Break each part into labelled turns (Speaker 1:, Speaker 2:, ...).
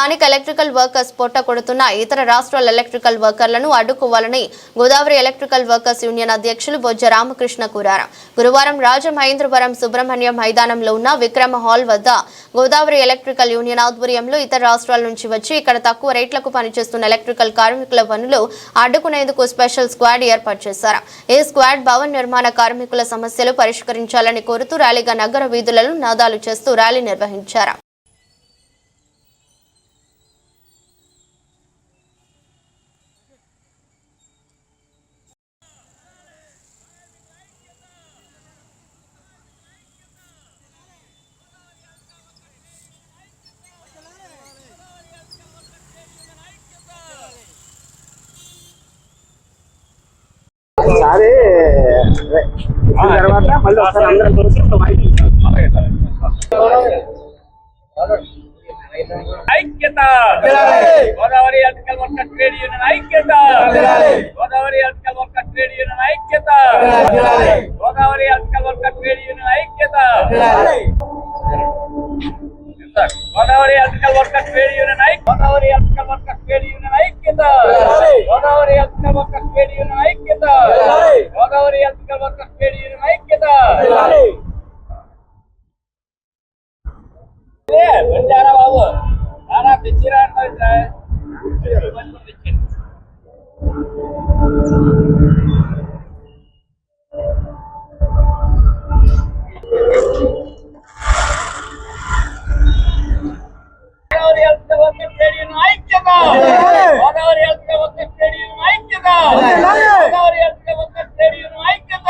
Speaker 1: స్థానిక electrical workers పొట్ట కొడుతున్న ఇతర రాష్ట్రాల ఎలక్ట్రికల్ వర్కర్లను అడ్డుకోవాలని గోదావరి ఎలక్ట్రికల్ వర్కర్స్ యూనియన్ అధ్యక్షులు బొజ్జ రామకృష్ణ కోరారు. గురువారం రాజమహేంద్రవరం సుబ్రహ్మణ్యం మైదానంలో ఉన్న విక్రమ హాల్ వద్ద గోదావరి ఎలక్ట్రికల్ యూనియన్ ఆధ్వర్యంలో ఇతర రాష్ట్రాల నుంచి వచ్చి ఇక్కడ తక్కువ రేట్లకు పనిచేస్తున్న ఎలక్ట్రికల్ కార్మికుల పనులు అడ్డుకునేందుకు స్పెషల్ స్క్వాడ్ ఏర్పాటు చేశారు. ఈ స్క్వాడ్ భవన్ నిర్మాణ కార్మికుల సమస్యలు పరిష్కరించాలని కోరుతూ ర్యాలీగా నగర వీధులను నాదాలు చేస్తూ ర్యాలీ నిర్వహించారు
Speaker 2: ఒకసారి ఇచ్చిన తర్వాత మళ్ళీ ఒకసారి అందరం కలిసి ఒక మైక్
Speaker 3: ఐక్యత! Godavari electrical worker trade union ఐక్యత! Godavari electrical worker trade union ఐక్యత! Godavari electrical worker trade union ఐక్యత! Godavari electrical worker trade union ఐక్యత Godavari electrical worker trade union ఐక్యత Godavari electrical worker trade union ఐక్యత Godavari electrical worker trade union ఐక్యత వచ్చారా బాబు ఐక్యత Godavari health worker stadium ఐక్యత. Godavari health worker stadium ఐక్యత.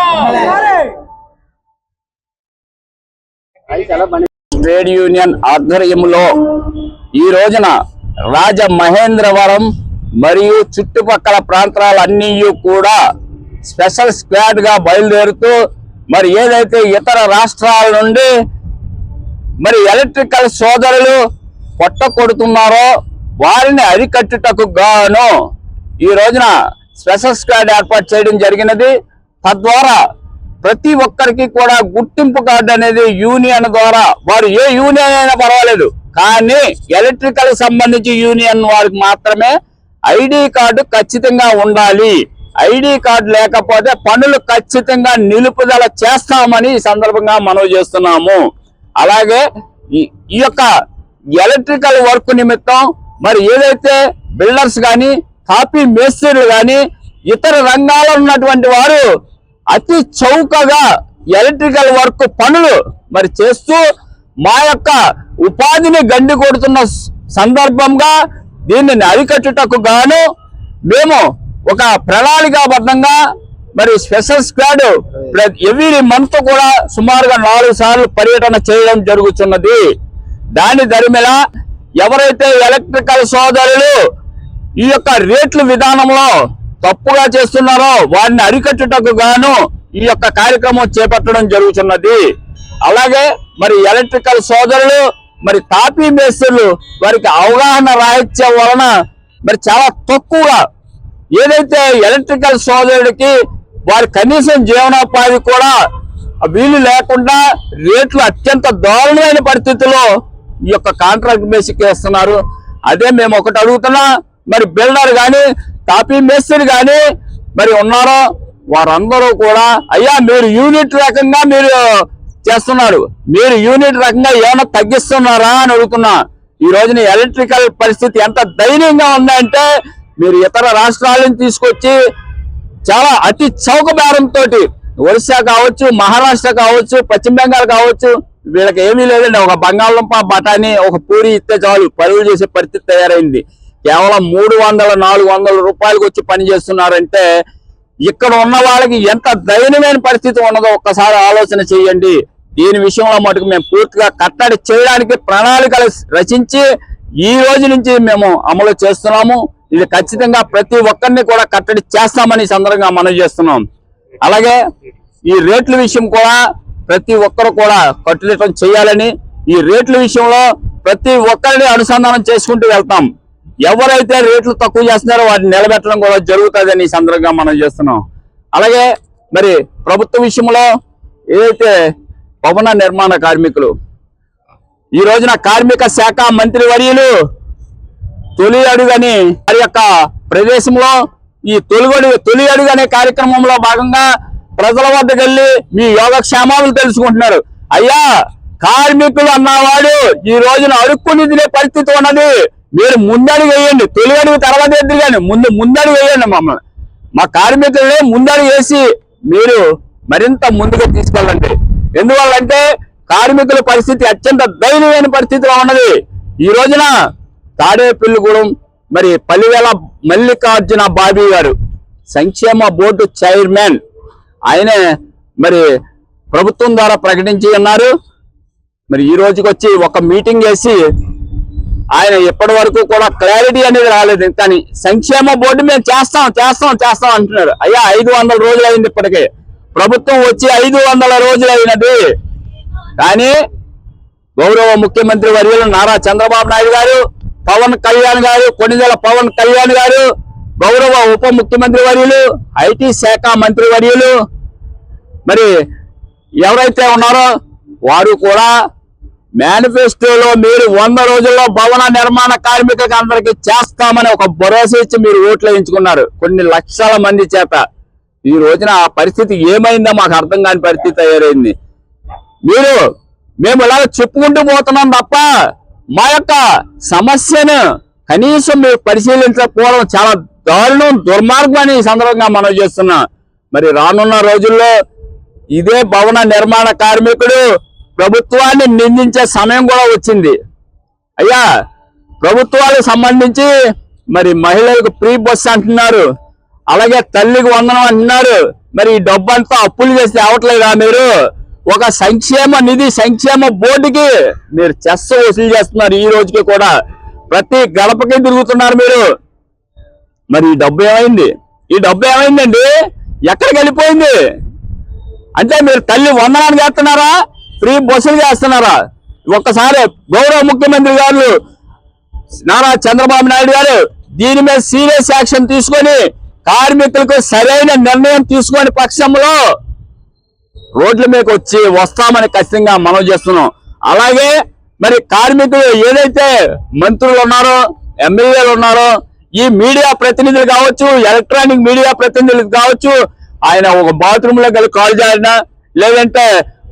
Speaker 2: చాలా బండి
Speaker 4: ట్రేడ్ యూనియన్ ఆధ్వర్యంలో ఈ రోజున రాజ మహేంద్రవరం మరియు చుట్టుపక్కల ప్రాంతాలన్నీ కూడా స్పెషల్ స్క్వాడ్గా బయలుదేరుతూ మరి ఏదైతే ఇతర రాష్ట్రాల నుండి మరి ఎలక్ట్రికల్ సోదరులు పొట్ట కొడుతున్నారో వారిని అరికట్టుటకు గాను ఈ రోజున స్పెషల్ స్క్వాడ్ ఏర్పాటు చేయడం జరిగినది. తద్వారా ప్రతి ఒక్కరికి కూడా గుర్తింపు కార్డు అనేది యూనియన్ ద్వారా వారు ఏ యూనియన్ అయినా పర్వాలేదు కానీ ఎలక్ట్రికల్ సంబంధించి యూనియన్ వారికి మాత్రమే ఐడి కార్డు ఖచ్చితంగా ఉండాలి. ఐడి కార్డు లేకపోతే పనులు ఖచ్చితంగా నిలుపుదల చేస్తామని ఈ సందర్భంగా మనవి చేస్తున్నాము. అలాగే ఈ ఈ యొక్క ఎలక్ట్రికల్ వర్క్ నిమిత్తం మరి ఏదైతే బిల్డర్స్ కానీ కాపీ మేస్త్రీలు కానీ ఇతర రంగాల్లో ఉన్నటువంటి వారు అతి చౌకగా ఎలక్ట్రికల్ వర్క్ పనులు మరి చేస్తూ మా యొక్క ఉపాధిని గండి కొడుతున్న సందర్భంగా దీనిని అరికట్టుటకు గాను మేము ఒక ప్రణాళికాబద్ధంగా మరి స్పెషల్ స్క్వాడ్ ఎవ్రీ మంత్ కూడా సుమారుగా నాలుగు సార్లు పర్యటన చేయడం జరుగుతున్నది దాని దరిమిల ఎవరైతే ఎలక్ట్రికల్ సోదరులు ఈ యొక్క రేట్ల విధానంలో తప్పుగా చేస్తున్నారో వారిని అరికట్టుటకు గాను ఈ యొక్క కార్యక్రమం చేపట్టడం జరుగుతున్నది. అలాగే మరి ఎలక్ట్రికల్ సోదరులు మరి తాపీ మేస్త్రులు వారికి అవగాహన రాహిత్యం వలన మరి చాలా తక్కువగా ఏదైతే ఎలక్ట్రికల్ సోదరుడికి వారి కనీసం జీవనోపాధి కూడా వీలు లేకుండా రేట్లు అత్యంత దారుణమైన పరిస్థితుల్లో ఈ యొక్క కాంట్రాక్ట్ బేసిక్ వేస్తున్నారు. అదే మేము ఒకటి అడుగుతున్నా మరి బిల్డర్ కానీ కాపీ మేస్త్రి కానీ మరి ఉన్నారో వారందరూ కూడా అయ్యా మీరు యూనిట్ రకంగా మీరు చేస్తున్నారు. మీరు యూనిట్ రకంగా ఏమైనా తగ్గిస్తున్నారా అని అడుగుతున్నా. ఈ రోజున ఎలక్ట్రికల్ పరిస్థితి ఎంత దయనీయంగా ఉందంటే మీరు ఇతర రాష్ట్రాలను తీసుకొచ్చి చాలా అతి చౌక బేరంతో ఒరిస్సా కావచ్చు మహారాష్ట్ర కావచ్చు పశ్చిమ బెంగాల్ కావచ్చు వీళ్ళకి ఏమీ లేదండి. ఒక బంగాళదుంప బఠానీ ఒక పూరి ఇస్తే చాలు. పరుగులు చేసే పరిస్థితి తయారైంది. కేవలం మూడు వందల నాలుగు వందల రూపాయలకు వచ్చి పని చేస్తున్నారంటే ఇక్కడ ఉన్న వాళ్ళకి ఎంత దయనీయమైన పరిస్థితి ఉన్నదో ఒక్కసారి ఆలోచన చేయండి. దీని విషయంలో మటుకు మేము పూర్తిగా కట్టడి చేయడానికి ప్రణాళికలు రచించి ఈ రోజు నుంచి మేము అమలు చేస్తున్నాము. ఇది ఖచ్చితంగా ప్రతి ఒక్కరిని కూడా కట్టడి చేస్తామని సందర్భంగా మనం చేస్తున్నాం. అలాగే ఈ రేట్ల విషయం కూడా ప్రతి ఒక్కరు కూడా కట్టుదిట్టం చేయాలని ఈ రేట్ల విషయంలో ప్రతి ఒక్కరిని అనుసంధానం చేసుకుంటూ వెళ్తాం. ఎవరైతే రేట్లు తక్కువ చేస్తున్నారో వాటిని నిలబెట్టడం కూడా జరుగుతుందని ఈ సందర్భంగా మనం చేస్తున్నాం. అలాగే మరి ప్రభుత్వ విషయంలో ఏదైతే భవన నిర్మాణ కార్మికులు ఈ రోజున కార్మిక శాఖ మంత్రి వర్యులు తొలి అడుగని వారి యొక్క ప్రదేశంలో ఈ తొలి తొలి అడుగు అనే కార్యక్రమంలో భాగంగా ప్రజల వద్దకు వెళ్ళి మీ యోగక్షేమాలు తెలుసుకుంటున్నారు. అయ్యా కార్మికులు అన్నవాడు ఈ రోజున అడుక్కుని తినే పరిస్థితి ఉన్నది. మీరు ముందడుగు వేయండి. తొలి అడుగు తర్వాత ఎదురు కానీ ముందు ముందడుగు వేయండి మమ్మల్ని. మా కార్మికుల్ని ముందడుగు వేసి మీరు మరింత ముందుకు తీసుకెళ్ళండి. ఎందువల్లంటే కార్మికుల పరిస్థితి అత్యంత దయనీయమైన పరిస్థితిలో ఉన్నది. ఈ రోజున తాడేపల్లిగూడెం మరి పల్లివేల మల్లికార్జున బాబీ గారు సంక్షేమ బోర్డు చైర్మన్ ఆయనే మరి ప్రభుత్వం ద్వారా ప్రకటించి ఉన్నారు మరి ఈ రోజుకి వచ్చి ఒక మీటింగ్ వేసి ఆయన ఎప్పటి వరకు కూడా క్లారిటీ అనేది రాలేదు. కానీ సంక్షేమ బోర్డు మేము చేస్తాం చేస్తాం చేస్తాం అంటున్నారు. అయ్యా ఐదు వందల రోజులు అయింది ఇప్పటికే. ప్రభుత్వం వచ్చి ఐదు వందల రోజులు అయినది. కానీ గౌరవ ముఖ్యమంత్రి వర్యులు నారా చంద్రబాబు నాయుడు గారు పవన్ కళ్యాణ్ గారు కొన్నిదల పవన్ కళ్యాణ్ గారు గౌరవ ఉప ముఖ్యమంత్రి వర్యులు ఐటీ శాఖ మంత్రి వర్యులు. మరి ఎవరైతే ఉన్నారో వారు కూడా మేనిఫెస్టోలో మీరు వంద రోజుల్లో భవన నిర్మాణ కార్మికులకు అందరికి చేస్తామని ఒక భరోసా ఇచ్చి మీరు ఓట్లు వేయించుకున్నారు. కొన్ని లక్షల మంది చేత. ఈ రోజున ఆ పరిస్థితి ఏమైందో మాకు అర్థం కాని పరిస్థితి తయారైంది. మీరు మేము ఇలా చెప్పుకుంటూ పోతున్నాం తప్ప మా యొక్క సమస్యను కనీసం మీరు పరిశీలించకపోవడం చాలా దారుణం దుర్మార్గం అని ఈ సందర్భంగా మనం చేస్తున్నాం. మరి రానున్న రోజుల్లో ఇదే భవన నిర్మాణ కార్మికుడు ప్రభుత్వాన్ని నిందించే సమయం కూడా వచ్చింది. అయ్యా ప్రభుత్వాలకు సంబంధించి మరి మహిళలకు ప్రీ బస్ అంటున్నారు. అలాగే తల్లికి వందనం అంటున్నారు. మరి ఈ డబ్బంతా అప్పులు చేసి అవట్లేదా మీరు? ఒక సంక్షేమ నిధి సంక్షేమ బోర్డుకి మీరు చెస్ వసూలు చేస్తున్నారు ఈ రోజుకి కూడా. ప్రతి గడపకి తిరుగుతున్నారు మీరు. మరి ఈ డబ్బు ఏమైంది? ఈ డబ్బు ఏమైందండి? ఎక్కడికి వెళ్ళిపోయింది? అంటే మీరు తల్లి వందనాలు చేస్తున్నారా? ఫ్రీ బస్సులు చేస్తున్నారా? ఒక్కసారి గౌరవ ముఖ్యమంత్రి గారు నారా చంద్రబాబు నాయుడు గారు దీని మీద సీరియస్ యాక్షన్ తీసుకొని కార్మికులకు సరైన నిర్ణయం తీసుకొని పక్షంలో రోడ్ల మీదకి వచ్చి వస్తామని ఖచ్చితంగా మనం చేస్తున్నాం. అలాగే మరి కార్మికులు ఏదైతే మంత్రులు ఉన్నారో ఎమ్మెల్యేలు ఉన్నారో ఈ మీడియా ప్రతినిధులు కావచ్చు ఎలక్ట్రానిక్ మీడియా ప్రతినిధులు కావచ్చు ఆయన ఒక బాత్రూమ్లో కాల్ చేయాలన్నా లేదంటే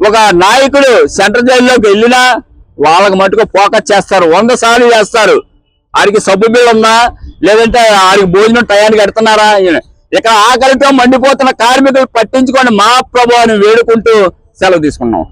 Speaker 4: ఒక నాయకుడు సెంట్రల్ జైల్లోకి వెళ్ళినా వాళ్ళకి మటుకు ఫోకస్ చేస్తారు వంద సార్లు చేస్తారు. ఆడికి సబ్బు బిల్ ఉందా లేదంటే ఆడికి భోజనం టయానికి ఎడుతున్నారా ఇక్కడ ఆకలితో మండిపోతున్న కార్మికులు పట్టించుకొని మా ప్రభు అని వేడుకుంటూ సెలవు తీసుకున్నాం.